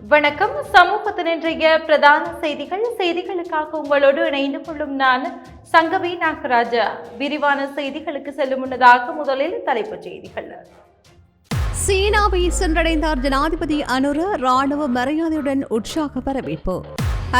வணக்கம். சமூகத்தின் இன்றைய பிரதான செய்திகள். செய்திகளுக்காக உங்களோடு இணைந்து கொள்ளும் நான் சங்கவி நாகராஜா. விரிவான செய்திகளுக்கு செல்லும் முன்னதாக முதலில் தலைப்புச் செய்திகள். சீனாவை சென்றடைந்தார் ஜனாதிபதி அனுர ராணுவ மரியாதையுடன் உற்சாக வரவேற்பு.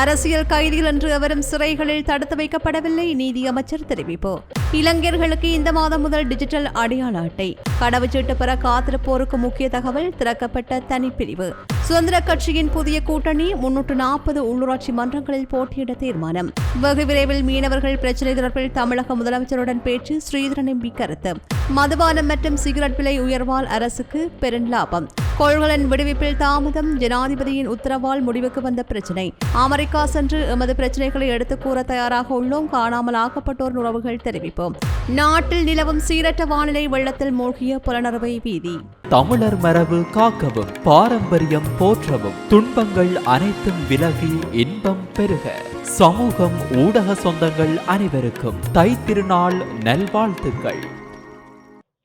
அரசியல் கைதிகள் என்று எவரும் சிறைகளில் தடுத்து வைக்கப்படவில்லை நீதி அமைச்சர் தெரிவிப்பு. இளைஞர்களுக்கு இந்த மாதம் முதல் டிஜிட்டல் அடையாள அட்டை. கடவுச்சீட்டு பெற காத்திருப்போருக்கு முக்கிய தகவல் திறக்கப்பட்ட தனிப்பிரிவு. சுதந்திர கட்சியின் புதிய கூட்டணி முன்னூற்று நாற்பது உள்ளூராட்சி மன்றங்களில் போட்டியிட தீர்மானம். வெகு விரைவில் மீனவர்கள் பிரச்சினை தொடர்பில் தமிழக முதலமைச்சருடன் பேச்சு ஸ்ரீதரன் எம்பி கருத்து. மதுபானம் மற்றும் சிகரெட் விலை உயர்வால் அரசுக்கு பெருஞ்லாபம் கொள்கலன் விடுவிப்பில் தாமதம். ஜனாதிபதியின் உத்தரவால் முடிவுக்கு வந்த பிரச்சினை. அமெரிக்கா சென்று எமது பிரச்சினைகளை எடுத்துக் கூற தயாராக உள்ளோம். காணாமல் ஆக்கப்பட்டோர் உறவுகள் தெரிவிப்போம். நாட்டில் நிலவும் சீரற்ற வானிலை வெள்ளத்தில் மூழ்கிய புலனறுவை வீதி. தமிழர் மரபு காக்கவும் பாரம்பரியம் போற்றவும் துன்பங்கள் அனைத்தும் விலகி இன்பம் பெருக. சமூகம் ஊடக சொந்தங்கள் அனைவருக்கும் தைத்திருநாள் நல்வாழ்த்துக்கள்.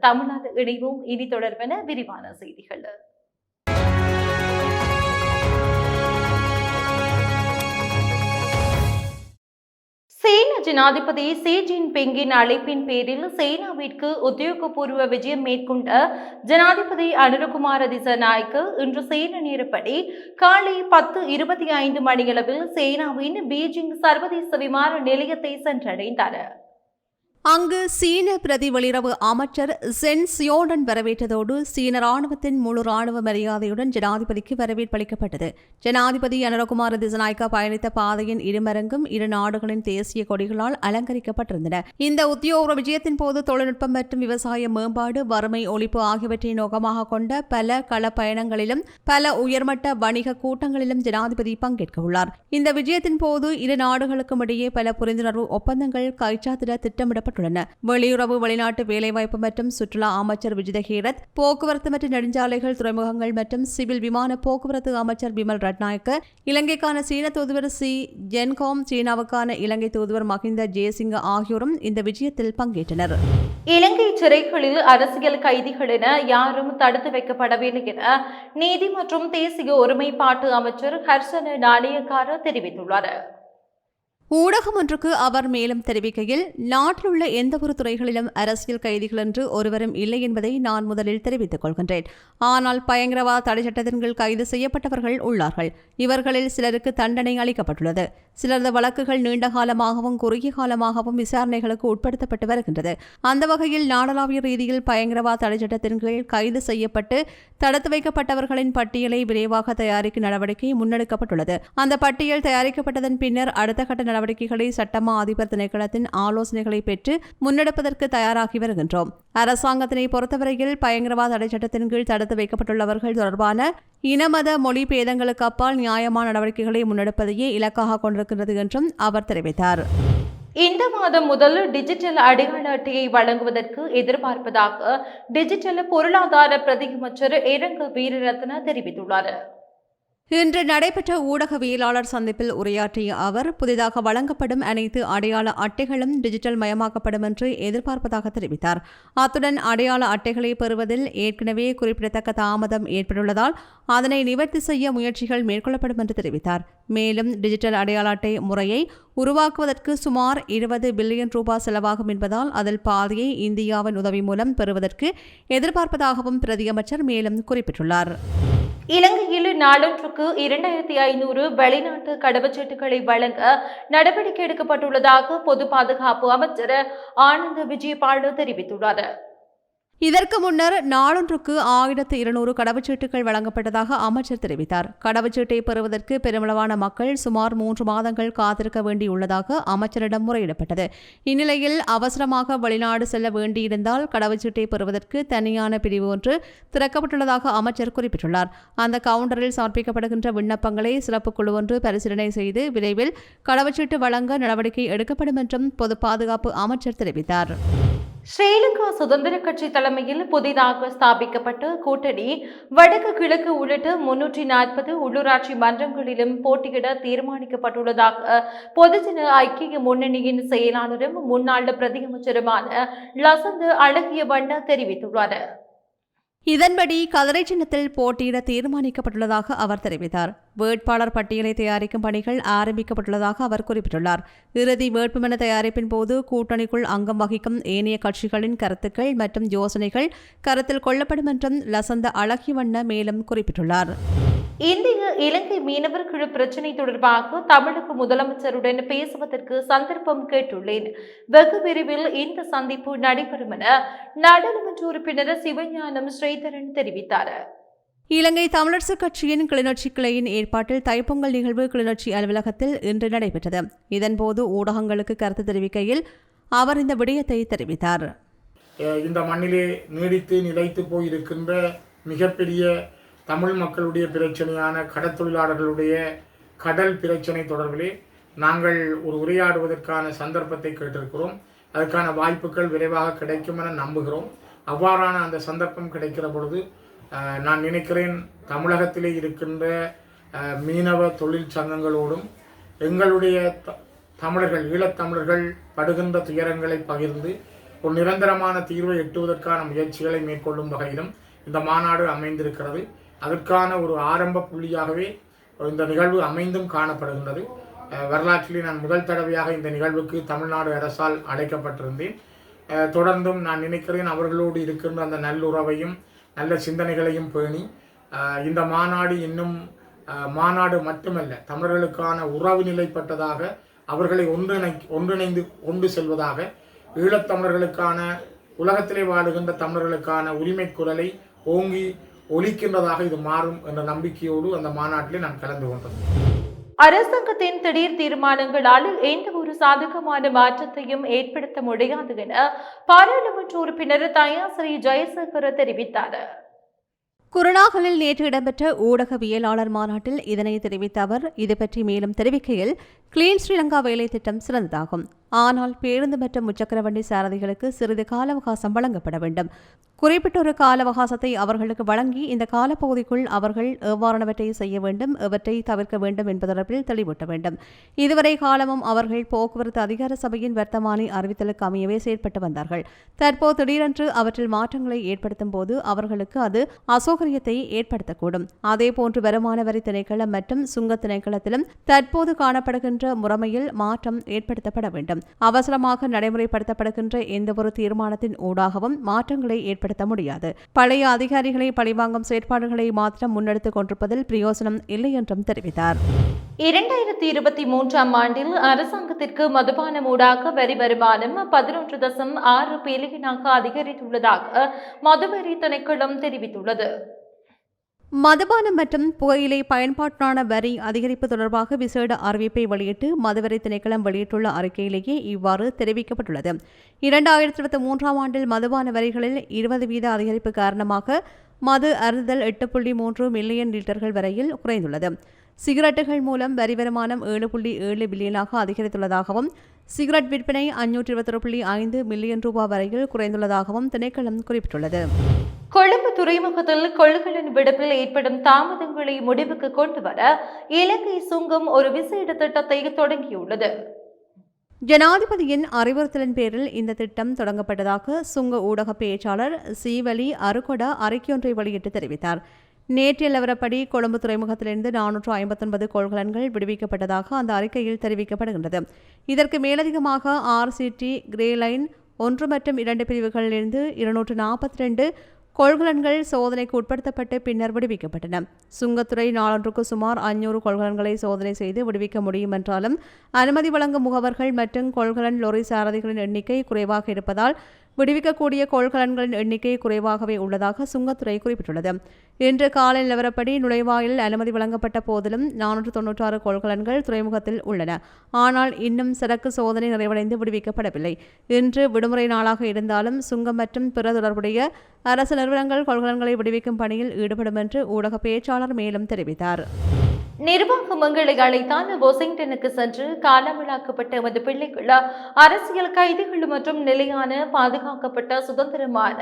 தமிழ்நாடு இணைவோம். இனி தொடர்பென விரிவான செய்திகள். சீன ஜனாதிபதி ஷி ஜின்பிங்கின் அழைப்பின் பேரில் சீனாவிற்கு உத்தியோகபூர்வ விஜயம் மேற்கொண்ட ஜனாதிபதி அனுரகுமார திசநாய்க்கு இன்று சீன நேரப்படி காலை பத்து இருபத்தி ஐந்து மணியளவில் சீனாவின் பீஜிங் சர்வதேச விமான நிலையத்தை சென்றடைந்தார். அங்கு சீன பிரதி வெளியுறவு அமைச்சர் சென் சியோடன் வரவேற்றதோடு சீன ராணுவத்தின் முழு ராணுவ மரியாதையுடன் ஜனாதிபதிக்கு வரவேற்பளிக்கப்பட்டது ஜனாதிபதி அனுரகுமார திசநாயக்கா பயணித்த பாதையின் இருமரங்கும் இரு நாடுகளின் தேசிய கொடிகளால் அலங்கரிக்கப்பட்டிருந்தன. இந்த உத்தியோக விஜயத்தின் போது தொழில்நுட்பம் மற்றும் விவசாய மேம்பாடு வறுமை ஒழிப்பு ஆகியவற்றை நோக்கமாக கொண்ட பல கள பயணங்களிலும் பல உயர்மட்ட வணிக கூட்டங்களிலும் ஜனாதிபதி பங்கேற்க உள்ளார் இந்த விஜயத்தின் போது இரு நாடுகளுக்கும் இடையே பல புரிந்துணர்வு ஒப்பந்தங்கள் கைச்சாத்திட திட்டமிடப்பட்டுள்ளன வெளியுறவு வெளிநாட்டு வேலைவாய்ப்பு மற்றும் சுற்றுலா அமைச்சர் விஜித ஹீரத் போக்குவரத்து மற்றும் நெடுஞ்சாலைகள் துறைமுகங்கள் மற்றும் சிவில் விமான போக்குவரத்து அமைச்சர் பிமல் ரட்நாயக்க இலங்கைக்கான சீன தூதுவர் சி. ஜென்காம் சீனாவுக்கான இலங்கை தூதுவர் மஹிந்த ஜெயசிங்க ஆகியோரும் இந்த விஜயத்தில் பங்கேற்றனர். இலங்கை சிறைகளில் அரசியல் கைதிகள் என யாரும் தடுத்து வைக்கப்படவில்லை என நீதி மற்றும் தேசிய ஒருமைப்பாட்டு அமைச்சர் ஹர்ஷன நாணயக்கார தெரிவித்துள்ளார். ஊடகம் ஒன்றுக்கு அவர் மேலும் தெரிவிக்கையில் நாட்டில் உள்ள எந்தவொரு துறைகளிலும் அரசியல் கைதிகள் என்று ஒருவரும் இல்லை என்பதை நான் முதலில் தெரிவித்துக் கொள்கின்றேன். ஆனால் பயங்கரவாத தடை சட்டத்தின் கீழ் கைது செய்யப்பட்டவர்கள் உள்ளார்கள். இவர்களில் சிலருக்கு தண்டனை அளிக்கப்பட்டுள்ளது. சிலரது வழக்குகள் நீண்ட காலமாகவும் குறுகிய காலமாகவும் விசாரணைகளுக்கு உட்படுத்தப்பட்டு வருகின்றது. அந்த வகையில் நாடளாவிய ரீதியில் பயங்கரவாத தடை சட்டத்தின் கீழ் கைது செய்யப்பட்டு தடுத்து வைக்கப்பட்டவர்களின் பட்டியலை விரைவாக தயாரிக்கும் நடவடிக்கை முன்னெடுக்கப்பட்டுள்ளது. அந்த பட்டியல் தயாரிக்கப்பட்டதன் பின்னர் அடுத்த கட்ட நடவடிக்கைகளை சட்டமா அதிபர் திணைக்களத்தின் ஆலோசனைகளை பெற்று முன்னெடுப்பதற்கு தயாராகி வருகின்றோம். அரசாங்கத்தினை பொறுத்தவரையில் பயங்கரவாத தடை சட்டத்தின் கீழ் தடுத்து வைக்கப்பட்டுள்ளவர்கள் தொடர்பான இனமத மொழி பேதங்களுக்கு அப்பால் நியாயமான நடவடிக்கைகளை முன்னெடுப்பதையே இலக்காக கொண்டிருக்கிறது என்றும் அவர் தெரிவித்தார். இந்த மாதம் முதல் டிஜிட்டல் அடையாள அட்டையை வழங்குவதற்கு எதிர்பார்ப்பதாக டிஜிட்டல் பொருளாதார பிரதி அமைச்சர் இரங்க வீரரத்ன தெரிவித்துள்ளார். இன்று நடைபெற்ற ஊடகவியலாளர் சந்திப்பில் உரையாற்றிய அவர் புதிதாக வழங்கப்படும் அனைத்து அடையாள அட்டைகளும் டிஜிட்டல் மயமாக்கப்படும் என்று எதிர்பார்ப்பதாக தெரிவித்தார். அத்துடன் அடையாள அட்டைகளை பெறுவதில் ஏற்கனவே குறிப்பிடத்தக்க தாமதம் ஏற்பட்டுள்ளதால் அதனை நிவர்த்தி செய்ய முயற்சிகள் மேற்கொள்ளப்படும் என்று தெரிவித்தார். மேலும் டிஜிட்டல் அடையாள அட்டை முறையை உருவாக்குவதற்கு சுமார் இருபது பில்லியன் ரூபாய் செலவாகும் என்பதால் அதில் பாதியை இந்தியாவின் உதவி மூலம் பெறுவதற்கு எதிர்பார்ப்பதாகவும் பிரதியமைச்சர் மேலும் குறிப்பிட்டுள்ளார். இலங்கையில் நாளொன்றுக்கு இரண்டாயிரத்தி ஐநூறு வெளிநாட்டு கடவுச்சீட்டுகளை வழங்க நடவடிக்கை எடுக்கப்பட்டுள்ளதாக பொது பாதுகாப்பு அமைச்சர் ஆனந்த் விஜயபாலு தெரிவித்துள்ளார். இதற்கு முன்னர் நாளொன்றுக்கு ஆயிரத்து இருநூறு கடவுச்சீட்டுகள் வழங்கப்பட்டதாக அமைச்சர் தெரிவித்தார். கடவுச்சீட்டை பெறுவதற்கு பெருமளவான மக்கள் சுமார் மூன்று மாதங்கள் காத்திருக்க வேண்டியுள்ளதாக அமைச்சரிடம் முறையிடப்பட்டது. இந்நிலையில் அவசரமாக வெளிநாடு செல்ல வேண்டியிருந்தால் கடவுச்சீட்டை பெறுவதற்கு தனியான பிரிவு ஒன்று திறக்கப்பட்டுள்ளதாக அமைச்சர் குறிப்பிட்டுள்ளார். அந்த கவுண்டரில் சமர்ப்பிக்கப்படுகின்ற விண்ணப்பங்களை சிறப்பு குழு ஒன்று பரிசீலனை செய்து விரைவில் கடவுச்சீட்டு வழங்க நடவடிக்கை எடுக்கப்படும் என்றும் பொது பாதுகாப்பு அமைச்சர் தெரிவித்தார். ஸ்ரீலங்கா சுதந்திர கட்சி தலைமையில் புதிதாக ஸ்தாபிக்கப்பட்ட கூட்டணி வடக்கு கிழக்கு உள்ளிட்ட முன்னூற்றி நாற்பது உள்ளூராட்சி மன்றங்களிலும் போட்டியிட தீர்மானிக்கப்பட்டுள்ளதாக பொதுஜன ஐக்கிய முன்னணியின் செயலாளரும் முன்னாள் பிரதியமைச்சருமான லசந்து அழகிய வண்ண தெரிவித்துள்ளார். இதன்படி கதிரை சின்னத்தில் போட்டியிட தீர்மானிக்கப்பட்டுள்ளதாக அவர் தெரிவித்தார். வேட்பாளர் பட்டியலை தயாரிக்கும் பணிகள் ஆரம்பிக்கப்பட்டுள்ளதாக அவர் குறிப்பிட்டுள்ளார். இறுதி வேட்புமனு தயாரிப்பின் போது கூட்டணிக்குள் அங்கம் வகிக்கும் ஏனைய கட்சிகளின் கருத்துக்கள் மற்றும் யோசனைகள் கருத்தில் கொள்ளப்படும் என்றும் லசந்த அழகிவண்ண மேலும் குறிப்பிட்டுள்ளார். இந்திய இலங்கை மீனவர் குழு பிரச்சினை தொடர்பாக தமிழக முதலமைச்சருடன் பேசுவதற்கு சந்தர்ப்பம் கேட்டுள்ளேன். வெகு விரைவில் இந்த சந்திப்பு நடைபெறும் என நாடாளுமன்ற உறுப்பினர் சிவஞானம் ஸ்ரீதரன் தெரிவித்தார். இலங்கை தமிழரசுக் கட்சியின் கிளிநொச்சி கிளையின் ஏற்பாட்டில் தைப்பொங்கல் நிகழ்வு கிளிநொச்சி அலுவலகத்தில் இன்று நடைபெற்றது. இதன்போது ஊடகங்களுக்கு கருத்து தெரிவிக்கையில் அவர் இந்த விடயத்தை தெரிவித்தார். இந்த மண்ணிலே நீடித்து நிலைத்து போயிருக்கின்ற மிகப்பெரிய தமிழ் மக்களுடைய பிரச்சனையான கடற்தொழிலாளர்களுடைய கடல் பிரச்சனை தொடர்பிலே நாங்கள் ஒரு உரையாடுவதற்கான சந்தர்ப்பத்தை கேட்டிருக்கிறோம். அதற்கான வாய்ப்புகள் விரைவாக கிடைக்கும் என நம்புகிறோம். அவ்வாறான அந்த சந்தர்ப்பம் கிடைக்கிற பொழுது நான் நினைக்கிறேன் தமிழகத்திலே இருக்கின்ற மீனவ தொழில் சங்கங்களோடும் எங்களுடைய த- தமிழர்கள் ஈழத்தமிழர்கள் படுகின்ற துயரங்களை பகிர்ந்து ஒரு நிரந்தரமான தீர்வை எட்டுவதற்கான முயற்சிகளை மேற்கொள்ளும் வகையிலும் இந்த மாநாடு அமைந்திருக்கிறது. அதற்கான ஒரு ஆரம்ப புள்ளியாகவே இந்த நிகழ்வு அமைந்தும் காணப்படுகின்றது. வரலாற்றிலே நான் முதல் தடவையாக இந்த நிகழ்வுக்கு தமிழ்நாடு அரசால் அழைக்கப்பட்டிருந்தேன். தொடர்ந்தும் நான் நினைக்கிறேன் அவர்களோடு இருக்கின்ற அந்த நல்லுறவையும் நல்ல சிந்தனைகளையும் பேணி இந்த மாநாடு இன்னும் மாநாடு மட்டுமல்ல தமிழர்களுக்கான உறவு நிலைப்பட்டதாக அவர்களை ஒன்றிணை ஒன்றிணைந்து கொண்டு செல்வதாக ஈழத்தமிழர்களுக்கான உலகத்திலே வாழுகின்ற தமிழர்களுக்கான உரிமை குரலை ஓங்கி ஒலிக்கின்றதாக இது மாறும் என்ற நம்பிக்கையோடு அந்த மாநாட்டிலே நான் கலந்து கொண்டேன் அரசாங்கத்தின் திடீர் தீர்மானங்களால் எந்த ஒரு சாதகமான மாற்றத்தையும் ஏற்படுத்த முடியாது என பாராளுமன்ற உறுப்பினர் தயாசிரி ஜெயசேகர் தெரிவித்தார். குருணாகலில் நேற்று இடம்பெற்ற ஊடகவியலாளர் மாநாட்டில் இதனை தெரிவித்த அவர் இது பற்றி மேலும் தெரிவிக்கையில் கிளீன் ஸ்ரீலங்கா வேலை திட்டம் சிறந்ததாகும். ஆனால் பேருந்து மற்றும் முச்சக்கரவண்டி சாரதிகளுக்கு சிறிது கால அவகாசம் வழங்கப்பட வேண்டும். குறிப்பிட்ட ஒரு கால அவகாசத்தை அவர்களுக்கு வழங்கி இந்த காலப்பகுதிக்குள் அவர்கள் எவ்வாறானவற்றை செய்ய வேண்டும் எவற்றை தவிர்க்க வேண்டும் என்பது தொடர்பில் தெளிவூட்ட வேண்டும். இதுவரை காலமும் அவர்கள் போக்குவரத்து அதிகார சபையின் வர்த்தமானி அறிவித்தலுக்கு அமையவே செயற்பட்டு வந்தார்கள். தற்போது திடீரென்று அவற்றில் மாற்றங்களை ஏற்படுத்தும் போது அவர்களுக்கு அது அசௌகரியத்தை ஏற்படுத்தக்கூடும். அதேபோன்று வருமான வரி திணைக்களம் மற்றும் சுங்க திணைக்களத்திலும் தற்போது காணப்படுகின்ற முறைமையில் மாற்றம் ஏற்படுத்தப்பட வேண்டும். அவசரமாக நடைமுறைப்படுத்தப்படுகின்ற எந்தவொரு தீர்மானத்தின் ஊடாகவும் மாற்றங்களை ஏற்படுத்த முடியாது. பழைய அதிகாரிகளை பழிவாங்கும் செயற்பாடுகளை மாத்திரம் முன்னெடுத்துக் கொண்டிருப்பதில் பிரயோசனம் இல்லை என்றும் தெரிவித்தார். இரண்டாயிரத்தி இருபத்தி மூன்றாம் ஆண்டில் அரசாங்கத்திற்கு மதுபானம் ஊடாக வரி வருமானம் பதினொன்று தசம் ஆறு பில்லியனாக அதிகரித்துள்ளதாக மதுவரி திணைக்களம் தெரிவித்துள்ளது. மதுபானம் மற்றும் புகையிலை பயன்பாட்டினான வரி அதிகரிப்பு தொடர்பாக விசேட அறிவிப்பை வெளியிட்டு மதுவரி திணைக்களம் வெளியிட்டுள்ள அறிக்கையிலேயே இவ்வாறு தெரிவிக்கப்பட்டுள்ளது. இரண்டாயிரத்தி இருபத்தி மூன்றாம் ஆண்டில் மதுபான வரிகளில் இருபது வீத அதிகரிப்பு காரணமாக மது அறுதல் எட்டு புள்ளி மூன்று மில்லியன் லிட்டர்கள் வரையில் குறைந்துள்ளது. சிகரெட்டுகள் மூலம் வரி வருமானம் ஏழு புள்ளி ஏழு பில்லியனாக அதிகரித்துள்ளதாகவும் சிகரெட் விற்பனை அஞ்சூற்றி இருபத்தொரு புள்ளி ஐந்து மில்லியன் ரூபாய் வரையில் குறைந்துள்ளதாகவும் திணைக்களம் குறிப்பிட்டுள்ளது. கொழும்பு துறைமுகத்தில் கொள்கலன் விடுப்பில் ஏற்படும் தாமதங்களை முடிவுக்கு கொண்டு வர இலங்கை சுங்கம் ஒரு விசேட திட்டத்தை தொடங்கியுள்ளது. ஜனாதிபதியின் அறிவுறுத்தலின் பேரில் இந்த திட்டம் தொடங்கப்பட்டதாக சுங்க ஊடக பேச்சாளர் சீவலி அருகொட அறிக்கையொன்றை வெளியிட்டு தெரிவித்தார். நேற்று நிலவரப்படி கொழும்பு துறைமுகத்திலிருந்து நானூற்று ஐம்பத்தொன்பது கொள்கலன்கள் விடுவிக்கப்பட்டதாக அந்த அறிக்கையில் தெரிவிக்கப்படுகின்றது. இதற்கு மேலதிகமாக ஆர்சிடி கிரேலைன் ஒன்று மற்றும் இரண்டு பிரிவுகளிலிருந்து இருநூற்று நாற்பத்தி ரெண்டு கொள்கலன்கள் சோதனைக்கு உட்படுத்தப்பட்டு பின்னர் விடுவிக்கப்பட்டன. சுங்கத்துறை நாளொன்றுக்கு சுமார் அஞ்சூறு கொள்கலன்களை சோதனை செய்து விடுவிக்க முடியும் என்றாலும் அனுமதி வழங்கும் முகவர்கள் மற்றும் கொள்கலன் லொரி சாரதிகளின் எண்ணிக்கை குறைவாக இருப்பதால் விடுவிக்கக்கூடிய கொள்கலன்களின் எண்ணிக்கை குறைவாகவே உள்ளதாக சுங்கத்துறை குறிப்பிட்டுள்ளது. இன்று காலை நிலவரப்படி நுழைவாயில் அனுமதி வழங்கப்பட்ட போதிலும் நானூற்று தொன்னூற்றாறு கொள்கலன்கள் துறைமுகத்தில் உள்ளன. ஆனால் இன்னும் சரக்கு சோதனை நிறைவடைந்து விடுவிக்கப்படவில்லை. இன்று விடுமுறை நாளாக இருந்தாலும் சுங்கம் மற்றும் பிற தொடர்புடைய அரசு நிறுவனங்கள் கொள்கலன்களை விடுவிக்கும் பணியில் ஈடுபடும் என்று ஊடக பேச்சாளர் மேலும் தெரிவித்தார். நிர்வாக மங்களை அழைத்தான் வாஷிங்டனுக்கு சென்று காலமிழாக்கப்பட்ட எமது பிள்ளைகள் அரசியல் கைதிகள் மற்றும் நிலையான பாதுகாக்கப்பட்ட சுதந்திரமான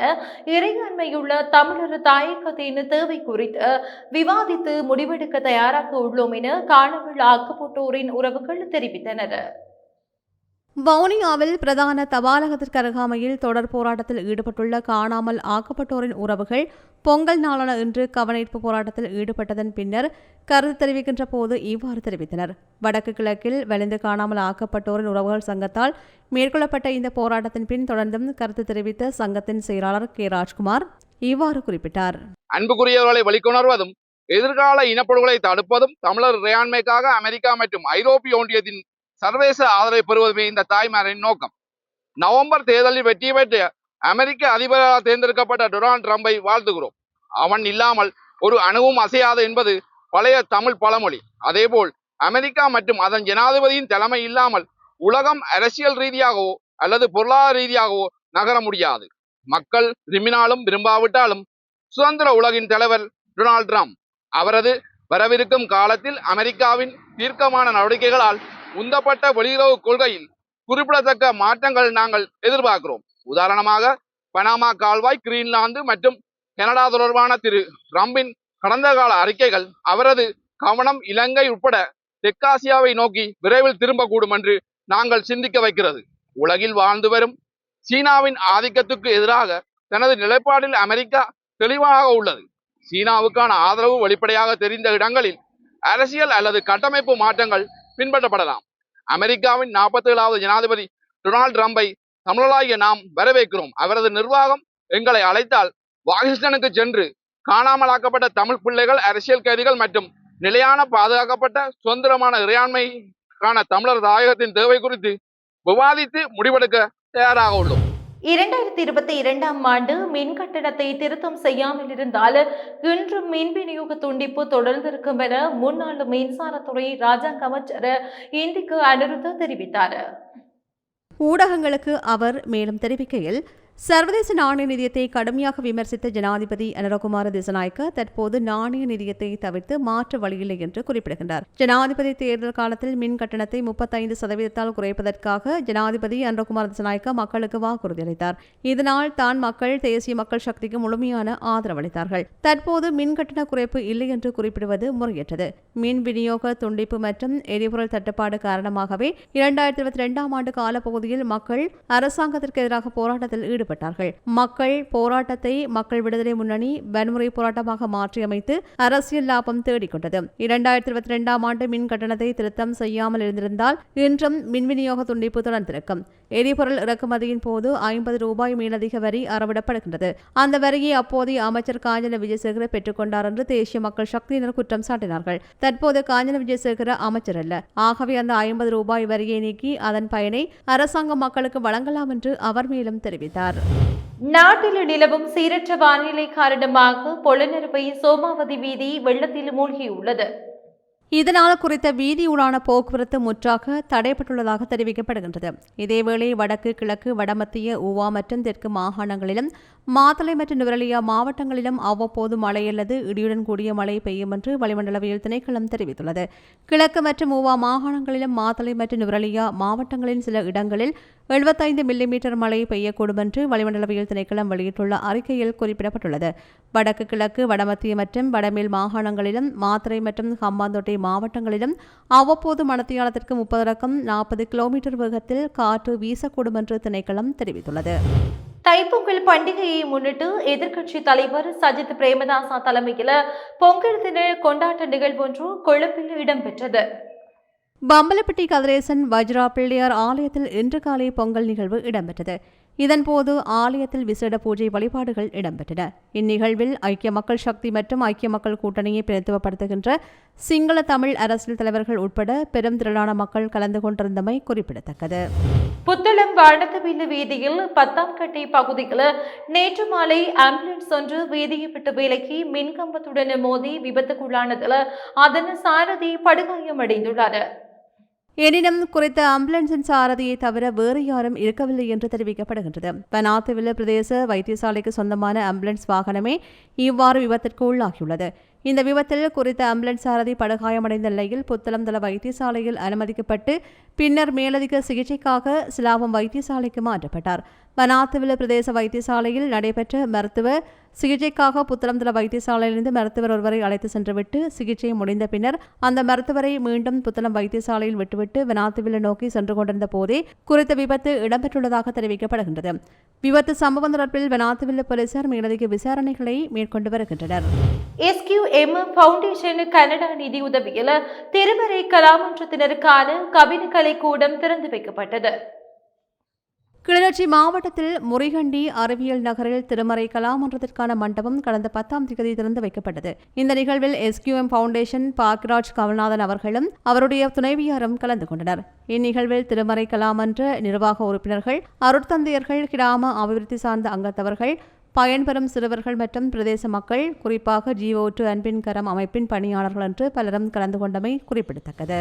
இறையாண்மையுள்ள தமிழர் தாயகத்தின் தேவை குறித்து விவாதித்து முடிவெடுக்க தயாராக உள்ளோம் என காலமிழா ஆக்கப்பட்டோரின் உறவுகள் தெரிவித்தனர். வவுனியாவில் பிரதான தபாலகத்திற்கு அருகாமையில் தொடர் போராட்டத்தில் ஈடுபட்டுள்ள காணாமல் ஆக்கப்பட்டோரின் உறவுகள் பொங்கல் நாளான இன்று கவனீர்ப்பு போராட்டத்தில் ஈடுபட்டதன் பின்னர் கருத்து தெரிவிக்கின்ற போது இவ்வாறு தெரிவித்தனர். வடக்கு கிழக்கில் வலிந்து காணாமல் ஆக்கப்பட்டோரின் உறவுகள் சங்கத்தால் மேற்கொள்ளப்பட்ட இந்த போராட்டத்தின் பின் தொடர்ந்தும் கருத்து தெரிவித்த சங்கத்தின் செயலாளர் கே. ராஜ்குமார் இவ்வாறு குறிப்பிட்டார். அன்புக்குரியவர்களை வழிகொணர்வதும் எதிர்கால இனப்படுகொலை தடுப்பதும் தமிழர் இறையாண்மைக்காக அமெரிக்கா மற்றும் ஐரோப்பிய ஒன்றியத்தின் சர்வதேச ஆதரவை பெறுவதுமே இந்த தாய்மாரின் நோக்கம். நவம்பர் தேர்தலில் வெற்றி பெற்ற அமெரிக்க அதிபராக தேர்ந்தெடுக்கப்பட்ட டொனால்ட் ட்ரம்பை வாழ்த்துகிறோம். அவன் இல்லாமல் ஒரு அணுவும் அசையாது என்பது பழைய தமிழ் பழமொழி. அதேபோல் அமெரிக்கா மற்றும் அதன் ஜனாதிபதியின் தலைமை இல்லாமல் உலகம் அரசியல் ரீதியாகவோ அல்லது பொருளாதார ரீதியாகவோ நகர முடியாது. மக்கள் விரும்பினாலும் விரும்பாவிட்டாலும் சுதந்திர உலகின் தலைவர் டொனால்ட் ட்ரம்ப். அவரது வரவிருக்கும் காலத்தில் அமெரிக்காவின் தீர்க்கமான நடவடிக்கைகளால் உந்தப்பட்ட வெளியுறவு கொள்கையில் குறிப்பிடத்தக்க மாற்றங்கள் நாங்கள் எதிர்பார்க்கிறோம். உதாரணமாக பனாமா கால்வாய் கிரீன்லாந்து மற்றும் கனடா தொடர்பான திரு ட்ரம்பின் கடந்த கால அறிக்கைகள் அவரது கவனம் இலங்கை உட்பட தெற்காசியாவை நோக்கி விரைவில் திரும்பக்கூடும் என்று நாங்கள் சிந்திக்க வைக்கிறது. உலகில் வாழ்ந்து வரும் சீனாவின் ஆதிக்கத்துக்கு எதிராக தனது நிலைப்பாடில் அமெரிக்கா தெளிவாக உள்ளது. சீனாவுக்கான ஆதரவு வெளிப்படையாக தெரிந்த இடங்களில் அரசியல் அல்லது கட்டமைப்பு மாற்றங்கள் பின்பற்றப்படலாம். அமெரிக்காவின் நாற்பத்தி ஏழாவது ஜனாதிபதி டொனால்ட் ட்ரம்பை தமிழராகிய நாம் வரவேற்கிறோம். அவரது நிர்வாகம் எங்களை அழைத்தால் வாஷிங்டனுக்கு சென்று காணாமலாக்கப்பட்ட தமிழ் பிள்ளைகள் அரசியல் கைதிகள் மற்றும் நிலையான பாதுகாக்கப்பட்ட சுதந்திரமான இறையாண்மைக்கான தமிழர் தாயகத்தின் தேவை குறித்து விவாதித்து முடிவெடுக்க தயாராக உள்ளோம். இரண்டாயிரத்தி இருபத்தி இரண்டாம் ஆண்டு மின் கட்டணத்தை திருத்தம் செய்யாமல் இருந்தால் இன்றும் மின் விநியோக துண்டிப்பு தொடர்ந்திருக்கும் என முன்னாள் மின்சாரத்துறை ராஜாங்க அமைச்சர் இந்திக்கு அனிருத்த தெரிவித்தார். ஊடகங்களுக்கு அவர் மேலும் தெரிவிக்கையில் சர்வதேச நாணய நிதியத்தை கடுமையாக விமர்சித்த ஜனாதிபதி அனரகுமார திசநாயக்க தற்போது நாணய நிதியத்தை தவிர்த்து மாற்று வழியில்லை என்று குறிப்பிடுகின்றார். ஜனாதிபதி தேர்தல் காலத்தில் மின் கட்டணத்தை முப்பத்தைந்து சதவீதத்தால் குறைப்பதற்காக ஜனாதிபதி அனுரகுமார திசநாயக்க மக்களுக்கு வாக்குறுதி அளித்தார். இதனால் தான் மக்கள் தேசிய மக்கள் சக்திக்கு முழுமையான ஆதரவளித்தார்கள் தற்போது மின் கட்டண குறைப்பு இல்லை என்று குறிப்பிடுவது முறையற்றது. மின் விநியோக துண்டிப்பு மற்றும் எரிபொருள் தட்டுப்பாடு காரணமாகவே இரண்டாயிரத்தி இருபத்தி இரண்டாம் ஆண்டு காலப்பகுதியில் மக்கள் அரசாங்கத்திற்கு எதிராக போராட்டத்தில் ஈடுபட்டார்கள் மக்கள் போராட்டத்தை மக்கள் விடுதலை முன்னணி வன்முறை போராட்டமாக மாற்றியமைத்து அரசியல் லாபம் தேடிக்கொண்டது இரண்டாயிரத்தி இருபத்தி இரண்டாம் ஆண்டு மின் கட்டணத்தை திருத்தம் செய்யாமல் இருந்திருந்தால் இன்றும் மின் விநியோக துண்டிப்பு தொடர்ந்திருக்கும். எரிபொருள் இறக்குமதியின் போது ஐம்பது ரூபாய் மேலதிக வரி அறவிடப்படுகின்றது. அந்த வரியை அப்போதைய அமைச்சர் காஞ்சன விஜயசேகர பெற்றுக்கொண்டார் என்று தேசிய மக்கள் சக்தியினர் குற்றம் சாட்டினார்கள். தற்போது காஞ்சன விஜயசேகர அமைச்சர் அல்ல. ஆகவே அந்த ஐம்பது ரூபாய் வரியை நீக்கி அதன் பயனை அரசாங்கம் மக்களுக்கு வழங்கலாம் என்று அவர் மேலும் தெரிவித்தார். நாட்டில் நிலவும் சீரற்ற வானிலை காரணமாக பொலனறுவை சோமாவதி வீதி வெள்ளத்தில் மூழ்கியுள்ளது. இதனால் குறித்த வீதியுடான போக்குவரத்து முற்றாக தடைப்பட்டுள்ளதாக தெரிவிக்கப்படுகின்றது. இதேவேளை வடக்கு கிழக்கு வடமத்திய ஊவா மற்றும் தெற்கு மாகாணங்களிலும் மாத்தளை மற்றும் நுவரலியா மாவட்டங்களிலும் அவ்வப்போது மழை அல்லது இடியுடன் கூடிய மழை பெய்யும் என்று வளிமண்டலவியல் திணைக்களம் தெரிவித்துள்ளது. கிழக்கு மற்றும் ஊவா மாகாணங்களிலும் மாத்தளை மற்றும் நுவரலியா மாவட்டங்களின் சில இடங்களில் எழுபத்தைந்து மில்லிமீட்டர் மழை பெய்யக்கூடும் என்று வளிமண்டலவியல் திணைக்களம் வெளியிட்டுள்ள அறிக்கையில் குறிப்பிடப்பட்டுள்ளது. வடக்கு கிழக்கு வடமத்திய மற்றும் வடமேல் மாகாணங்களிலும் மாத்திரை மற்றும் ஹம்பாந்தோட்டை மாவட்டங்களிலும் அவ்வப்போது மணத்தியாலத்திற்கு முப்பது ரக்கம் நாற்பது கிலோமீட்டர் வேகத்தில் காற்று வீசக்கூடும் என்று திணைக்களம் தெரிவித்துள்ளது. தைப்பொங்கல் பண்டிகையை முன்னிட்டு எதிர்க்கட்சி தலைவர் சஜித் பிரேமதாசா தலைமையில் பொங்கல் தின கொண்டாட்ட நிகழ்வொன்று கொழும்பில் இடம்பெற்றது. பம்பலப்பட்டி கதிரேசன் வஜ்ரா பிள்ளையார் ஆலயத்தில் இன்று காலை பொங்கல் நிகழ்வு இடம்பெற்றது. இதன்போது ஆலயத்தில் விசேட பூஜை வழிபாடுகள் இடம்பெற்றன. இந்நிகழ்வில் ஐக்கிய மக்கள் சக்தி மற்றும் ஐக்கிய மக்கள் கூட்டணியை பிரதித்துவப்படுத்துகின்ற சிங்கள தமிழ் அரசியல் தலைவர்கள் உட்பட பெரும் திரளான மக்கள் கலந்து கொண்டிருந்தமை குறிப்பிடத்தக்கது. புத்தளம் வானத்தவில்லு வீதியில் பத்தாம் கட்டை பகுதியில் நேற்று மாலை ஆம்புலன்ஸ் ஒன்று வீதியை விட்டு விலக்கி மின்கம்பத்துடன் மோதி விபத்துக்குள்ளானதில் அதன் சாரதி படுகாயமடைந்துள்ளார் எனினும் குறித்த ஆம்புலன்ஸின் சாரதியை தவிர வேறு யாரும் இருக்கவில்லை என்று தெரிவிக்கப்படுகின்றது. பனாத்துவில பிரதேச வைத்தியசாலைக்கு சொந்தமான ஆம்புலன்ஸ் வாகனமே இவ்வாறு விபத்திற்கு உள்ளாகியுள்ளது. இந்த விபத்தில் குறித்த ஆம்புலன்ஸ் சாரதி படுகாயமடைந்த நிலையில் புத்தளம் தள வைத்தியசாலையில் அனுமதிக்கப்பட்டு பின்னர் மேலதிக சிகிச்சைக்காக சிலாவம் வைத்தியசாலைக்கு மாற்றப்பட்டார். பனாத்துவில பிரதேச வைத்தியசாலையில் நடைபெற்ற மருத்துவ சிகிச்சைக்காக புத்தளம்தள வைத்தியசாலையிலிருந்து மருத்துவர் ஒருவரை அழைத்து சென்றுவிட்டு சிகிச்சை முடிந்த பின்னர் அந்த மருத்துவரை மீண்டும் புத்தளம் வைத்தியசாலையில் விட்டுவிட்டு வனாத்துவில நோக்கி சென்று கொண்டிருந்த போதே குறித்த விபத்து இடம்பெற்றுள்ளதாக தெரிவிக்கப்படுகின்றது. விபத்து சம்பவம் தொடர்பில் வனாத்துவில்ல போலீசார் மேலதிக விசாரணைகளை மேற்கொண்டு வருகின்றனர். எஸ்கியூஎம் ஃபவுண்டேஷன் கனடா நிதி உதவியில் திருமறை கலாமன்றத்தினருக்கான கவின கலை கூடம் திறந்து வைக்கப்பட்டது. கிளிநொச்சி மாவட்டத்தில் முறிகண்டி அறிவியல் நகரில் திருமறை கலாமன்றத்திற்கான மண்டபம் கடந்த பத்தாம் தேதி திறந்து வைக்கப்பட்டது. இந்த நிகழ்வில் எஸ்கியூஎம் ஃபவுண்டேஷன் பாக்ராஜ் கமல்நாதன் அவர்களும் அவருடைய துணைவியாரும் கலந்து கொண்டனர். இந்நிகழ்வில் திருமறை கலாமன்ற நிர்வாக உறுப்பினர்கள் அருட்தந்தையர்கள் கிராம அபிவிருத்தி சார்ந்த அங்கத்தவர்கள் பயன்பெறும் சிறுவர்கள் மற்றும் பிரதேச மக்கள் குறிப்பாக ஜீவோட்டு அன்பின் கரம் அமைப்பின் பணியாளர்கள் என்று பலரும் கலந்து கொண்டமை குறிப்பிடத்தக்கது.